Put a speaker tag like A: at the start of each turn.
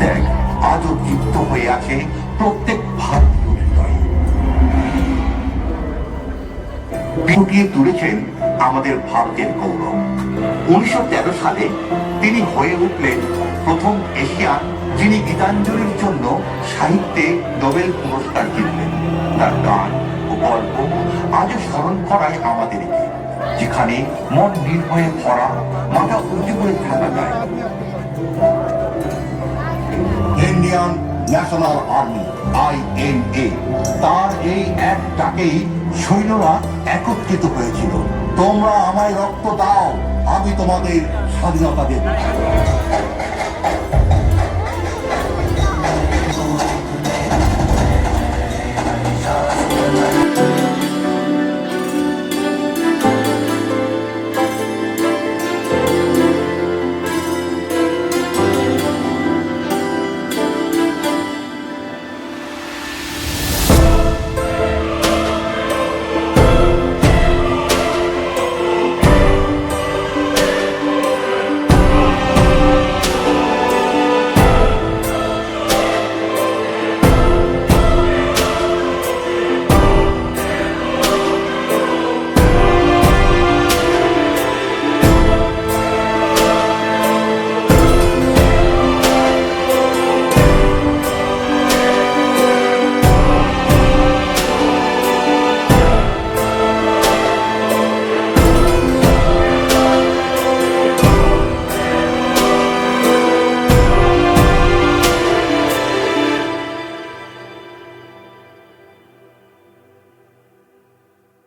A: ত্যাগ আজও দীপ্ত হয়ে আছে প্রত্যেক ভারতীয় হৃদয়ে তুলেছেন আমাদের ভারতের গৌরব। উনিশশো তেরো সালে তিনি হয়ে উঠলেন প্রথম এশিয়ান, যিনি গীতাঞ্জলির জন্য সাহিত্যে নোবেল পুরস্কার জিতলেন। তার গান ও গল্প আজও স্মরণ করায় আমাদেরকে, যেখানে মন নির্ভয়ে ভরা, মাথা উঁচু করে থাকা যায়। ইন্ডিয়ান ন্যাশনাল আর্মি আইএনএ তার এই এক ডাকেই সৈন্যরা একত্রিত হয়েছিল। তোমরা আমায় রক্ত দাও, আমি তোমাদের স্বাধীনতা দেব।